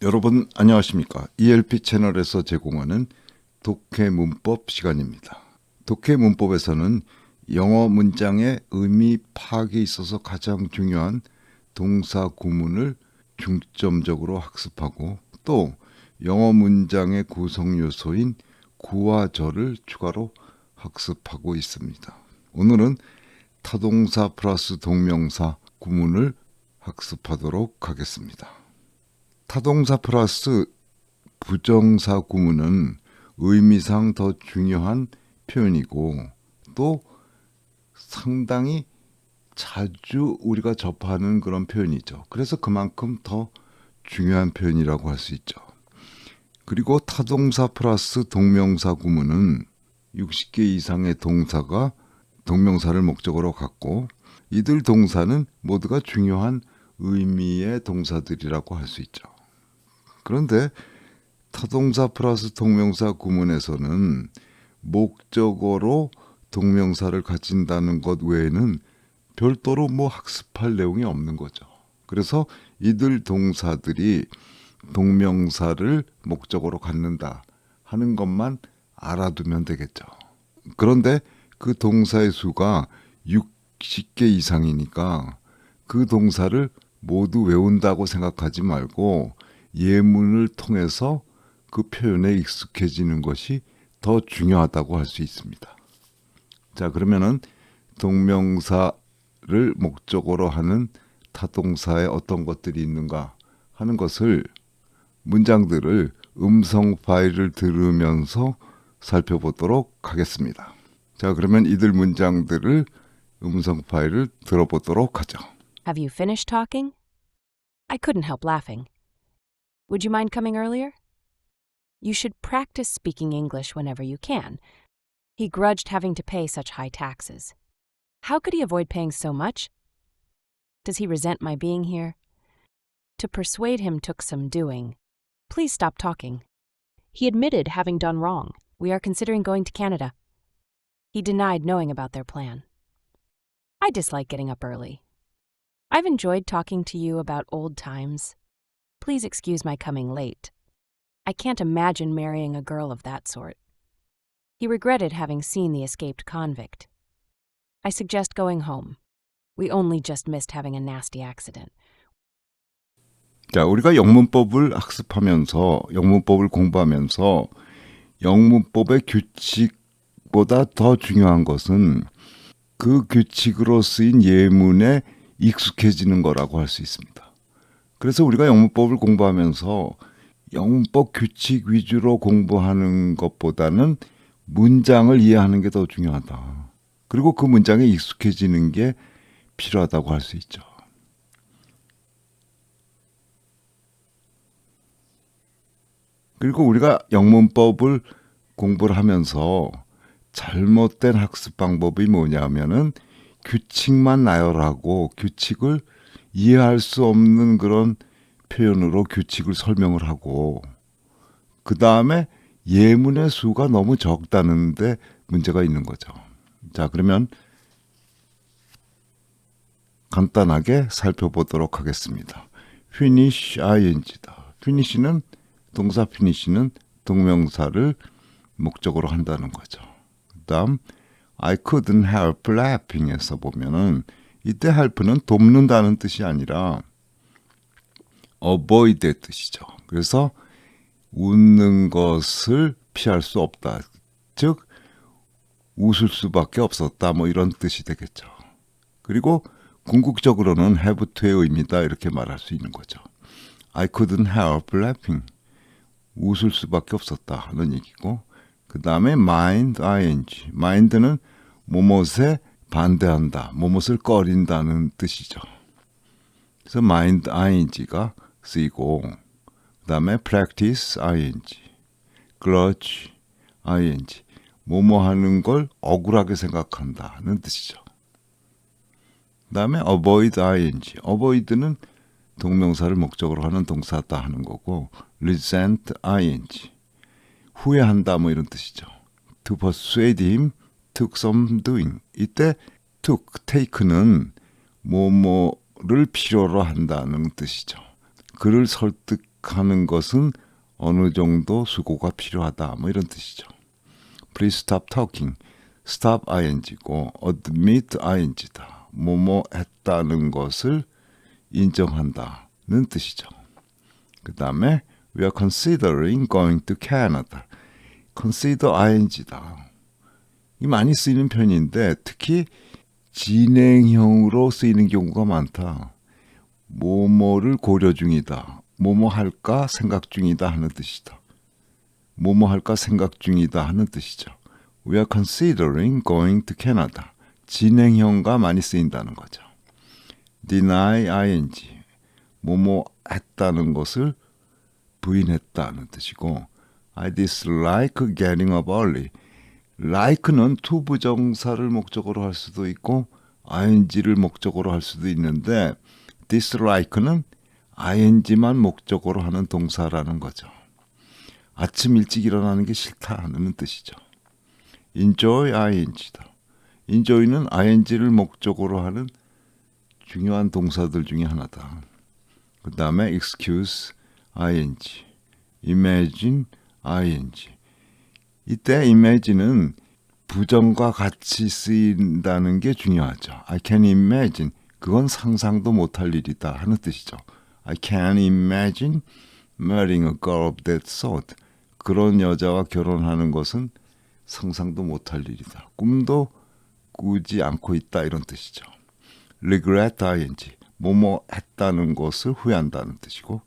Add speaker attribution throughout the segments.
Speaker 1: 여러분 안녕하십니까? ELP 채널에서 제공하는 독해 문법 시간입니다. 독해 문법에서는 영어 문장의 의미 파악에 있어서 가장 중요한 동사 구문을 중점적으로 학습하고 또 영어 문장의 구성 요소인 구와 절을 추가로 학습하고 있습니다. 오늘은 타동사 플러스 동명사 구문을 학습하도록 하겠습니다. 타동사 플러스 부정사 구문은 의미상 더 중요한 표현이고 또 상당히 자주 우리가 접하는 그런 표현이죠. 그래서 그만큼 더 중요한 표현이라고 할 수 있죠. 그리고 타동사 플러스 동명사 구문은 60개 이상의 동사가 동명사를 목적으로 갖고 이들 동사는 모두가 중요한 의미의 동사들이라고 할 수 있죠. 그런데 타동사 플러스 동명사 구문에서는 목적어로 동명사를 가진다는 것 외에는 별도로 뭐 학습할 내용이 없는 거죠. 그래서 이들 동사들이 동명사를 목적어로 갖는다 하는 것만 알아두면 되겠죠. 그런데 그 동사의 수가 60개 이상이니까 그 동사를 모두 외운다고 생각하지 말고 예문을 통해서 그 표현에 익숙해지는 것이 더 중요하다고 할 수 있습니다. 자, 그러면은 동명사를 목적으로 하는 타동사에 어떤 것들이 있는가 하는 것을 문장들을 음성 파일을 들으면서 살펴보도록 하겠습니다. 자, 그러면 이들 문장들을 음성 파일을 들어보도록 하죠.
Speaker 2: Have you finished talking? I couldn't help laughing. Would you mind coming earlier? You should practice speaking English whenever you can. He grudged having to pay such high taxes. How could he avoid paying so much? Does he resent my being here? To persuade him took some doing. Please stop talking. He admitted having done wrong. We are considering going to Canada. He denied knowing about their plan. I dislike getting up early. I've enjoyed talking to you about old times. Please excuse my coming late. I can't imagine marrying a girl of that sort. He regretted having seen the escaped convict. I suggest going home. We only just missed having a nasty accident.
Speaker 1: 자, 우리가 영문법을 학습하면서 영문법을 공부하면서 영문법의 규칙보다 더 중요한 것은 그 규칙으로 쓰인 예문에 익숙해지는 거라고 할 수 있습니다. 그래서 우리가 영문법을 공부하면서 영문법 규칙 위주로 공부하는 것보다는 문장을 이해하는 게 더 중요하다. 그리고 그 문장에 익숙해지는 게 필요하다고 할 수 있죠. 그리고 우리가 영문법을 공부를 하면서 잘못된 학습 방법이 뭐냐면은 규칙만 나열하고 규칙을 이해할 수 없는 그런 표현으로 규칙을 설명을 하고 그 다음에 예문의 수가 너무 적다는데 문제가 있는 거죠. 자, 그러면 간단하게 살펴보도록 하겠습니다. finish ing다. finish는 동사 finish는 동명사를 목적으로 한다는 거죠. 그다음 I couldn't help laughing에서 보면은 이때 help는 돕는다는 뜻이 아니라 avoid의 뜻이죠. 그래서 웃는 것을 피할 수 없다. 즉 웃을 수밖에 없었다. 뭐 이런 뜻이 되겠죠. 그리고 궁극적으로는 have to의 의미다 이렇게 말할 수 있는 거죠. I couldn't help laughing. 웃을 수밖에 없었다 하는 얘기고 그 다음에 mind ing. mind는 뭐뭇에 반대한다, 뭐뭇을 꺼린다는 뜻이죠. 그래서 mind ing가 쓰이고 그 다음에 practice ing, grudge ing. 뭐뭐 하는 걸 억울하게 생각한다는 뜻이죠. 그 다음에 avoid ing. avoid는 동명사를 목적으로 하는 동사다 하는 거고 resent ing. 후회한다 뭐 이런 뜻이죠. To persuade him took some doing. 이때 took, take는 뭐뭐를 필요로 한다는 뜻이죠. 그를 설득 시작하는 것은 어느 정도 수고가 필요하다. 뭐 이런 뜻이죠. Please stop talking. stop ing고 admit ing다. 뭐뭐 했다는 것을 인정한다는 뜻이죠. 그 다음에 we are considering going to Canada. consider ing다. 이 많이 쓰이는 편인데 특히 진행형으로 쓰이는 경우가 많다. 뭐뭐를 고려 중이다. 뭐뭐 할까 생각 중이다 하는 뜻이다. 뭐뭐 할까 생각 중이다 하는 뜻이죠. We are considering going to Canada. 진행형과 많이 쓰인다는 거죠. deny ing. 뭐뭐 했다는 것을 부인했다는 뜻이고 I dislike getting up early. Like는 to 부정사를 목적으로 할 수도 있고 ing를 목적으로 할 수도 있는데 dislike는 ing만 목적으로 하는 동사라는 거죠. 아침 일찍 일어나는 게 싫다는 뜻이죠. enjoy ing다. enjoy는 ing를 목적으로 하는 중요한 동사들 중에 하나다. 그 다음에 excuse ing, imagine ing. 이때 imagine은 부정과 같이 쓰인다는 게 중요하죠. I can imagine. 그건 상상도 못할 일이다 하는 뜻이죠. I can imagine marrying a girl of that sort. 그런 여자와 결혼하는 것은 상상도 못할 일이다. 꿈도 꾸지 않고 있다 이런 뜻이죠. regret ing. 뭐뭐 했다는 것을 후회한다는 뜻이고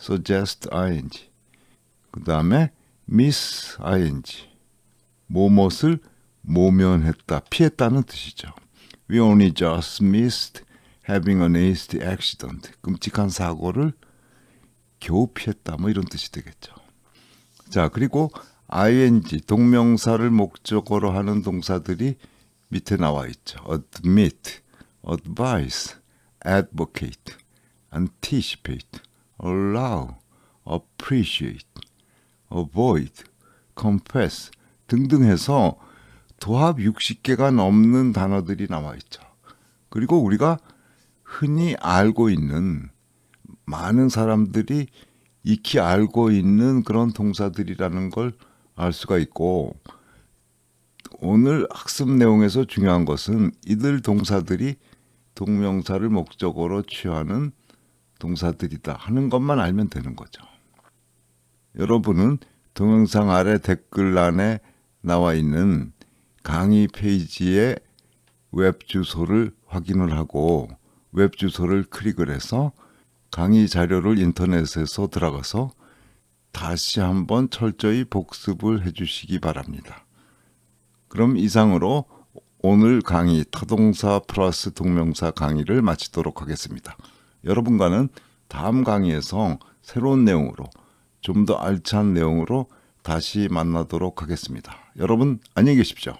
Speaker 1: suggest ing. 그 다음에 miss ing. 뭐뭇을 모면했다, 피했다는 뜻이죠. We only just missed having a nasty accident. 끔찍한 사고를 겨우 피했다, 뭐 이런 뜻이 되겠죠. 자, 그리고 ing 동명사를 목적으로 하는 동사들이 밑에 나와 있죠. admit, advise, advocate, anticipate, allow, appreciate, avoid, confess 등등 해서 도합 60개가 넘는 단어들이 나와 있죠. 그리고 우리가 흔히 알고 있는 많은 사람들이 익히 알고 있는 그런 동사들이라는 걸 알 수가 있고 오늘 학습 내용에서 중요한 것은 이들 동사들이 동명사를 목적으로 취하는 동사들이다 하는 것만 알면 되는 거죠. 여러분은 동영상 아래 댓글란에 나와 있는 강의 페이지의 웹 주소를 확인을 하고 웹 주소를 클릭을 해서 강의 자료를 인터넷에서 들어가서 다시 한번 철저히 복습을 해 주시기 바랍니다. 그럼 이상으로 오늘 강의 타동사 플러스 동명사 강의를 마치도록 하겠습니다. 여러분과는 다음 강의에서 새로운 내용으로 좀 더 알찬 내용으로 다시 만나도록 하겠습니다. 여러분 안녕히 계십시오.